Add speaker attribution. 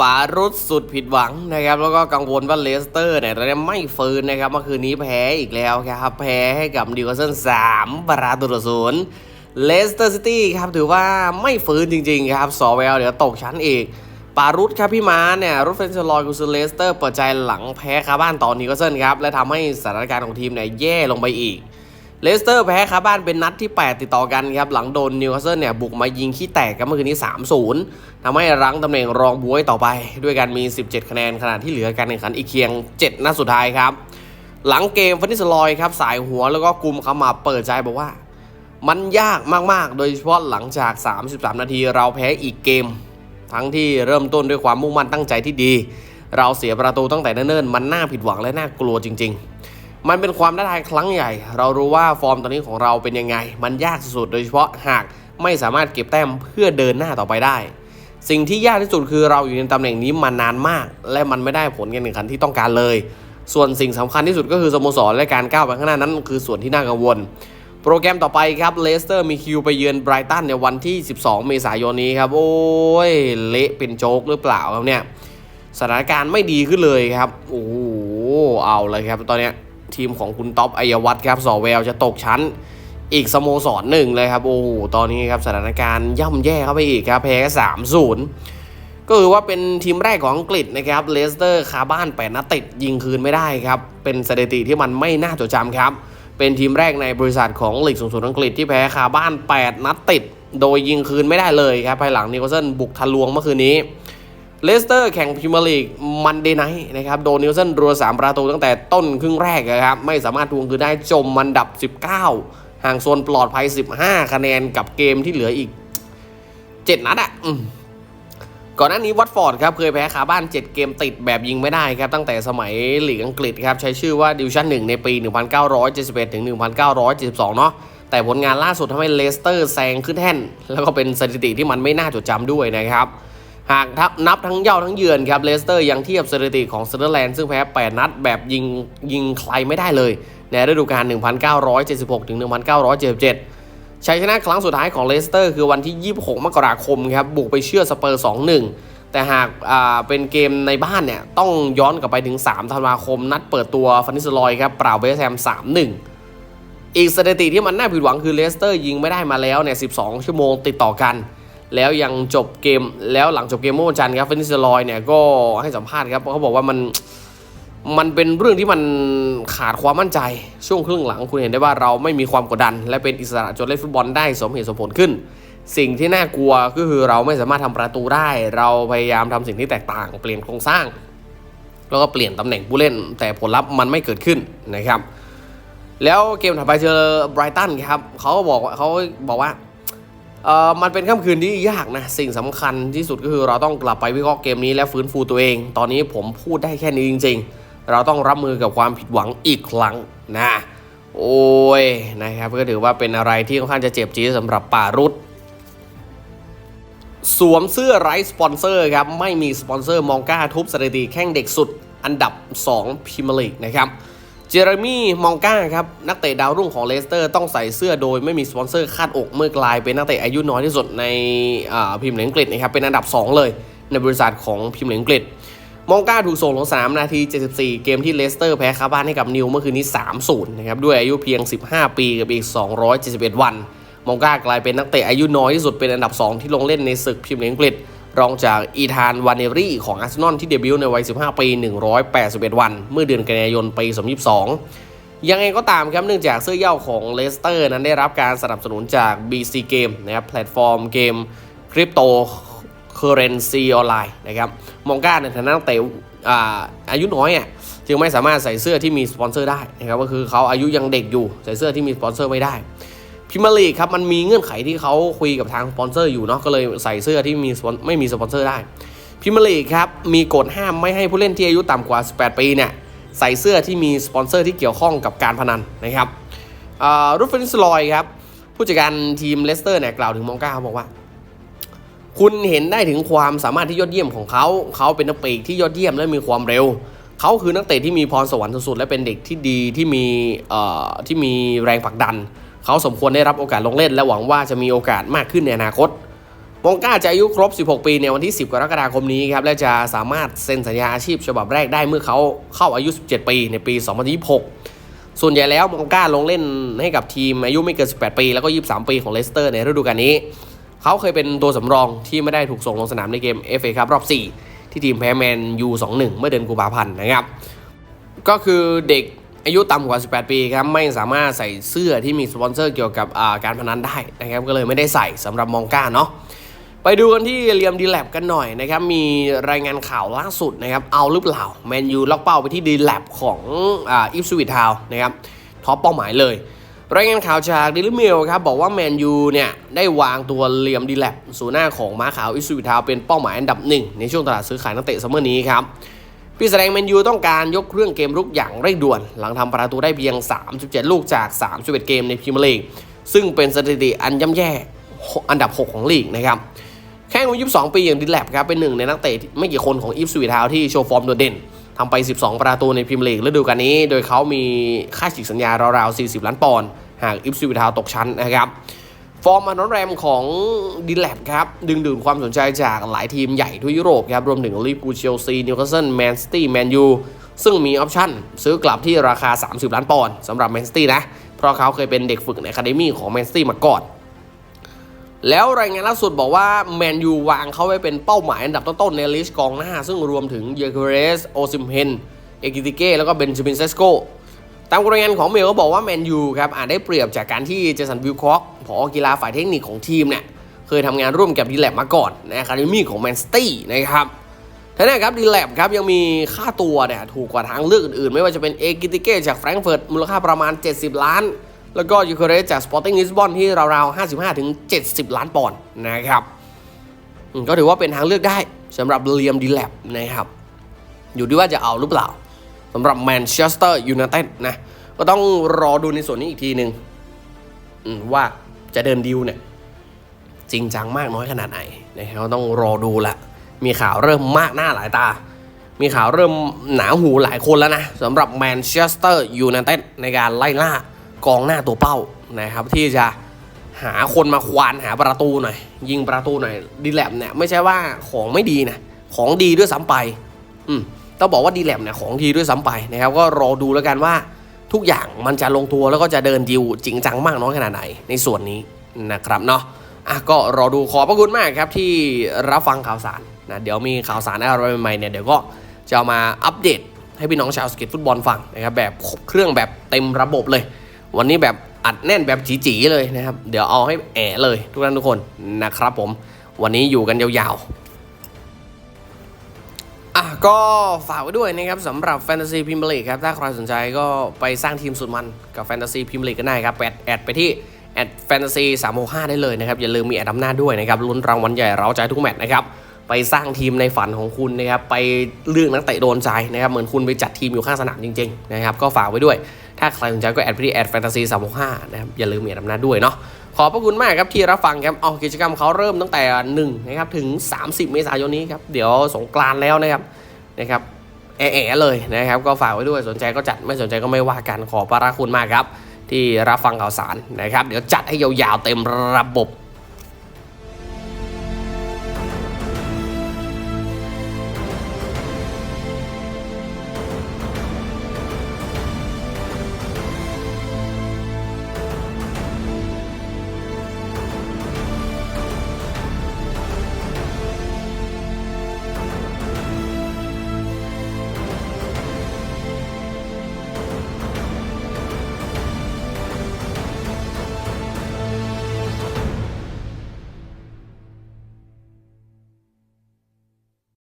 Speaker 1: ปารุษสุดผิดหวังนะครับ แล้วก็กังวลว่าเลสเตอร์เนี่ยตอนนี้ไม่ฟื้นนะครับ เมื่อคืนนี้แพ้อีกแล้วครับ แพ้ให้กับนิวเซิลสามประตูต่อศูนย์เลสเตอร์ซิตี้ครับถือว่าไม่ฟื้นจริงๆครับสอแววเดี๋ยวตกชั้นอีกปารุษครับพี่ม้าเนี่ยรุดเฟนเชอร์ลอยกุซเลสเตอร์เปิดใจหลังแพ้คาบ้านต่อนิวเซิลครับและทำให้สถานการณ์ของทีมเนี่ยแย่ลงไปอีก เลสเตอร์แพ้คาบ้านเป็นนัดที่ 8 ติดต่อกันครับ หลังโดนนิวคาสเซิลเนี่ยบุกมายิงขี้แตกกันเมื่อคืนนี้ 3-0ทำให้รั้งตำแหน่งรองบวยต่อไป ด้วยการมี 17 คะแนนขณะที่เหลือการแข่งขันอีกเคียง 7 นัดสุดท้ายครับ หลังเกมฟันนิสลอยครับสายหัวแล้วก็กลุ่มเข้ามาเปิดใจบอกว่า มันยากมากๆ โดยเฉพาะหลังจาก 33 นาทีเราแพ้อีกเกม ทั้งที่เริ่มต้นด้วยความมุ่งมั่นตั้งใจที่ดี เราเสียประตูตั้งแต่เนิ่นๆมันน่าผิดหวังและน่ากลัวจริง ๆ มันเป็นความท้าทายครั้งใหญ่ เรารู้ว่าฟอร์มตอนนี้ของเราเป็นยังไง มันยากสุดๆ โดยเฉพาะหากไม่สามารถเก็บแต้มเพื่อเดินหน้าต่อไปได้ สิ่งที่ยากที่สุดคือเราอยู่ในตำแหน่งนี้มานานมาก และมันไม่ได้ผลการแข่งขันที่ต้องการเลย ส่วนสิ่งสำคัญที่สุดก็คือสโมสรและการก้าวไปข้างหน้านั้น คือส่วนที่น่ากังวล โปรแกรมต่อไปครับเลสเตอร์มีคิวไปเยือนไบรตันในวันที่ 12 เมษายนนี้ครับโอ้ยเละเป็นโจ๊กหรือเปล่าครับเนี่ยสถานการณ์ไม่ดีขึ้นเลยครับโอ้โหเอาเลยครับตอนเนี้ย ทีมของคุณท็อปอัยวัฒน์ครับสอแววจะตกชั้นอีกสโมสรหนึ่งเลยครับโอ้โหตอนนี้ครับสถานการณ์ย่ำแย่เข้าไปอีกครับแพ้สามศูนย์ก็คือว่าเป็นทีมแรกของอังกฤษนะครับเลสเตอร์คาบ้านแปดนัดติดยิงคืนไม่ได้ครับ เป็นสถิติที่มันไม่น่าจดจำครับ เป็นทีมแรกในบริษัทของลีกสูงสุดอังกฤษที่แพ้คาบ้าน 8 นัดติด โดยยิงคืนไม่ได้เลยครับภายหลังนิโคลสันบุกทะลวงเมื่อคืนนี้ เลสเตอร์แข่งพรีเมียร์ลีกมันเดย์ไนท์นะครับโดนนิวเซนรัว 3 ประตูตั้งแต่ต้นครึ่งแรกนะครับไม่สามารถทวงคืนได้จมมันดับ 19 ห่างโซนปลอดภัย 15 คะแนนกับเกมที่เหลืออีก 7 นัดอะก่อนหน้านี้วัตฟอร์ดครับเคยแพ้คาบ้าน 7 เกมติดแบบยิงไม่ได้ครับ ตั้งแต่สมัยหลีกอังกฤษครับใช้ชื่อว่าดิวชั่น 1 ในปี 1971 ถึง 1972 เนาะแต่ผลงานล่าสุดทำให้เลสเตอร์แซงขึ้นแท่น แล้วก็เป็นสถิติที่มันไม่น่าจดจำด้วยนะครับ หากทับนับทั้งเย่าทั้งเยือนครับเลสเตอร์ยังเทียบสถิติของเซอร์แลนด์ซึ่งแพ้ 8 นัดแบบยิงยิงใครไม่ได้เลย ในฤดูกาล 1976 ถึง 1977 ชัยชนะครั้งสุดท้ายของเลสเตอร์คือวันที่ 26 มกราคมครับบุกไปเชื่อสเปอร์ 2-1 แต่หากาเป็นเกมในบ้านเนี่ยต้องย้อนกลับไปถึง 3 ธันวาคม นัดเปิดตัวฟันนิสลอยครับปราบเวสต์แฮม 3-1 อีกสถิติที่มันน่าผิดหวังคือเลสเตอร์ยิงไม่ได้มาแล้วเนี่ย 12 ชั่วโมงติดต่อกัน แล้วยังจบเกมแล้วหลังจบเกมเมื่อวันจันทร์ครับเฟนิสลอยเนี่ยก็ให้สัมภาษณ์ครับเขาบอกว่ามันมันเป็นเรื่องที่มันขาดความมั่นใจ ช่วงครึ่งหลังคุณเห็นได้ว่าเราไม่มีความกดดัน และเป็นอิสระจนเล่นฟุตบอลได้สมเหตุสมผลขึ้น สิ่งที่น่ากลัวก็คือเราไม่สามารถทำประตูได้ เราพยายามทำสิ่งที่แตกต่าง เปลี่ยนโครงสร้าง แล้วก็เปลี่ยนตำแหน่งผู้เล่น แต่ผลลัพธ์มันไม่เกิดขึ้นนะครับ แล้วเกมถัดไปเจอไบรตันครับเขาก็บอกเขาบอกว่า เอ่อมันเป็นค่ำคืนที่ยากนะ สิ่งสำคัญที่สุดก็คือเราต้องกลับไปวิเคราะห์เกมนี้และฟื้นฟูตัวเอง ตอนนี้ผมพูดได้แค่นี้จริง ๆ เราต้องรับมือกับความผิดหวังอีกครั้งนะโอ้ยนะครับก็ถือว่าเป็นอะไรที่ค่อนข้างจะเจ็บจี๊ดสำหรับป่ารุษสวมเสื้อไร้สปอนเซอร์ครับไม่มีสปอนเซอร์มองก้าทุบสถิติแข่งเด็กสุดอันดับ 2พรีเมียร์ลีกนะครับ เจอร์มี่มองก้าครับ นักเตะดาวรุ่งของเลสเตอร์ต้องใส่เสื้อโดยไม่มีสปอนเซอร์คาดอกเมื่อกลายเป็นนักเตะอายุน้อยที่สุดในอ่าพรีเมียร์ลีกอังกฤษนะครับเป็นอันดับ 2 เลย ในบริษัทของพรีเมียร์ลีกอังกฤษมองก้าถูกส่งลงสนามนาที 74 เกมที่เลสเตอร์แพ้คาบ้านให้กับนิวเมื่อคืนนี้ 3-0 นะครับด้วยอายุเพียง 15 ปีกับอีก 271 วัน มองก้ากลายเป็นนักเตะอายุน้อยที่สุดเป็นอันดับ 2 ที่ลงเล่นในศึกพรีเมียร์ลีกอังกฤษ รองจากอีธานวานเนรี่ของอาร์เซนอลที่เดบิวต์ในวัย 15 ปี 181 วัน เมื่อเดือนกันยายนปี 2022 ยังไงก็ตามครับเนื่องจากเสื้อเย้าของเลสเตอร์นั้นได้รับการสนับสนุนจาก BC Game นะครับแพลตฟอร์มเกมคริปโตเคอร์เรนซีออนไลน์นะครับมองก้าในฐานะนักเตะอาอายุน้อยอะจึงไม่สามารถใส่เสื้อที่มีสปอนเซอร์ได้นะครับก็คือเขาอายุยังเด็กอยู่ใส่เสื้อที่มีสปอนเซอร์ไม่ได้ พิมยร์ลีครับมันมีเงื่อนไขที่เขาคุยกับทางสปอนเซอร์อยู่เนาะก็เลยใส่เสื้อที่มีสปอนไม่มีสปอนเซอร์ได้พิมยร์ลีครับมีกฎห้ามไม่ให้ผู้เล่นที่อายุต่ำกว่า 18 ปีเนี่ยใส่เสื้อที่มีสปอนเซอร์ที่เกี่ยวข้องกับการพนันนะครับรูฟเฟนสลอยครับผู้จัดการทีมเลสเตอร์เนี่ยกล่าวถึงมองก้าเขาบอกว่า คุณเห็นได้ถึงความสามารถที่ยอดเยี่ยมของเขา เขาเป็นนักเตะที่ยอดเยี่ยมและมีความเร็ว เขาคือนักเตะที่มีพรสวรรค์สุดๆและเป็นเด็กที่ดีที่มีที่มีแรงผลักดัน เขาสมควรได้รับโอกาสลงเล่น และหวังว่าจะมีโอกาสมากขึ้นในอนาคตมองก้าจะอายุครบ 16 ปีในวันที่ 10 กรกฎาคมนี้ครับและจะสามารถเซ็นสัญญาอาชีพฉบับแรกได้เมื่อเขาเข้าอายุ 17 ปีในปี 2026 ส่วนใหญ่แล้วมองก้าลงเล่นให้กับทีมอายุไม่เกิน 18 ปี แล้วก็ 23 ปีของเลสเตอร์ในฤดูกาลนี้ เขาเคยเป็นตัวสำรองที่ไม่ได้ถูกส่งลงสนามในเกม FA ครับรอบ 4 ที่ทีมแพ้แมนยู 2-1 เมื่อเดือนกุมภาพันธ์นะครับ ก็คือเด็ก อายุต่ำกว่า 18 ปีครับไม่สามารถใส่เสื้อที่มีสปอนเซอร์เกี่ยวกับการพนันได้นะครับก็เลยไม่ได้ใส่สำหรับมองก้าเนาะไปดูกันที่เรียมดีแลบกันหน่อยนะครับมีรายงานข่าวล่าสุดนะครับเอาหรือเปล่าแมนยูล็อกเป้าไปที่ดีแลบของอิฟสวิททาวนะครับท็อปเป้าหมายเลย รายงานข่าวจากดิลิเมลครับบอกว่าแมนยูเนี่ยได้วางตัวเลียมดีแลบศูนย์หน้าของม้าขาวอิฟสวิทาวเป็นเป้าหมายอันดับหนึ่งในช่วงตลาดซื้อขายนักเตะซัมเมอร์นี้ครับ พี่แสดงแมนยูต้องการยกเครื่องเกมรุกอย่างเร่งด่วน หลังทำประตูได้เพียง 37 ลูกจาก 31 เกมในพรีเมียร์ลีกซึ่งเป็นสถิติอันย่ำแย่อันดับ 6 ของลีกนะครับแข้งอายุ22 ปีอย่างดิแลบครับเป็นหนึ่งในนักเตะไม่กี่คนของอีฟสวีทาวที่โชว์ฟอร์มโดดเด่นทำไป 12 ประตูในพรีเมียร์ลีกฤดูกาลนี้ โดยเขามีค่าฉีกสัญญาราวๆ 40 ล้านปอนด์หากอีฟสวีทาวตกชั้นนะครับ ฟอร์มอันอนแรงของดีแลบครับ ดึงดูดความสนใจจากหลายทีมใหญ่ทั่วยุโรปครับ รวมถึงลิเวอร์พูลเชลซีนิวคาสเซิลแมนซิตี้แมนยูซึ่งมีออปชั่นซื้อกลับที่ราคา 30 ล้านปอนด์สำหรับแมนซิตี้นะ เพราะเขาเคยเป็นเด็กฝึกในคาเดมี่ของแมนซิตี้มาก่อน แล้วรายงานล่าสุดบอกว่าแมนยูวางเขาไว้เป็นเป้าหมายอันดับต้นๆในลิสต์กองหน้า ซึ่งรวมถึงเยเกเรสโอซิมเฮนเอกิติเก้แล้วก็เบนจามินเซสโก ตามรายงานของเมลก็บอกว่าแมนยูครับอาจได้เปรียบจากการที่เจสันวิลคอกผอกีฬาฝ่ายเทคนิคของทีมเนี่ยเคยทำงานร่วมกับดีแลบมาก่อนในอะคาเดมี่ของแมนสตี้นะครับท่านี้ครับดีแลบครับยังมีค่าตัวเนี่ยถูกกว่าทางเลือกอื่นๆ ไม่ว่าจะเป็นเอกิติเก้จากแฟรงก์เฟิร์ตมูลค่าประมาณ 70 ล้าน แล้วก็ยูเครสจากสปอร์ติ้งลิสบอนที่ราวๆ 55 ถึง 70 ล้านปอนด์นะครับก็ถือว่าเป็นทางเลือกได้สำหรับเลียมดีแลบนะครับอยู่ที่ว่าจะเอาหรือเปล่า สำหรับแมนเชสเตอร์ยูไนเต็ดนะ ก็ต้องรอดูในส่วนนี้อีกทีหนึ่งว่าจะเดินดิวเนี่ย จริงจังมากน้อยขนาดไหนนะครับต้องรอดูละ มีข่าวเริ่มมากหน้าหลายตา มีข่าวเริ่มหนาหูหลายคนแล้วนะสำหรับแมนเชสเตอร์ยูไนเต็ดในการไล่ล่ากองหน้าตัวเป้านะครับ ที่จะหาคนมาควานหาประตูหน่อย ยิงประตูหน่อยดีแลบเนี่ย ไม่ใช่ว่าของไม่ดีนะ ของดีด้วยซ้ำไป อืม ต้องบอกว่าดีแลบเนี่ยของดีด้วยซ้ำไปนะครับก็รอดูแล้วกันว่าทุกอย่างมันจะลงตัวแล้วก็จะเดินดิวจริงจังมากน้อยขนาดไหนในส่วนนี้นะครับเนาะอะก็รอดูขอบพระคุณมากครับที่รับฟังข่าวสารนะเดี๋ยวมีข่าวสารอะไรใหม่ๆเนี่ยเดี๋ยวก็จะามาอัปเดตให้พี่น้องชาวสเก็ตฟุตบอลฟังนะครับแบบครบเครื่องแบบเต็มระบบเลย วันนี้แบบอัดแน่นแบบจีๆเลยนะครับ เดี๋ยวเอาให้แอะเลยทุกท่านทุกคนนะครับผมวันนี้อยู่กันยาวๆ อะก็ฝากไว้ด้วยนะครับสำหรับแฟนตาซีพิมพ์ลีกครับ ถ้าใครสนใจก็ไปสร้างทีมสุดมันกับแฟนตาซีพิมพ์ลีกกันได้ครับ แอดแอดไปที่แอดแฟนตาซีสามหได้เลยนะครับ อย่าลืมมีแอดอำนาจด้วยนะครับลุ้นรางวัลใหญ่เราใจทุกแมตช์นะครับ ไปสร้างทีมในฝันของคุณนะครับ ไปเลือกนักเตะโดนใจนะครับ เหมือนคุณไปจัดทีมอยู่ข้างสนามจริงๆนะครับก็ฝากไว้ด้วย ถ้าใครสนใจก็แอดไปที่แอดแฟนตาซีสามหนะครับอย่าลืมมีแอดอำนาจด้วยเนาะ ขอบพระคุณมากครับที่รับฟังครับเอากิจกรรมเขาเริ่มตั้งแต่1นะครับถึง 30 เมษายนนี้ครับเดี๋ยวสงกรานแล้วนะครับนะครับแอะๆเลยนะครับ ก็ฝากไว้ด้วยสนใจก็จัดไม่สนใจก็ไม่ว่ากันขอบพระคุณมากครับ ที่รับฟังข่าวสารนะครับ เดี๋ยวจัดให้ยาวๆเต็มระบบ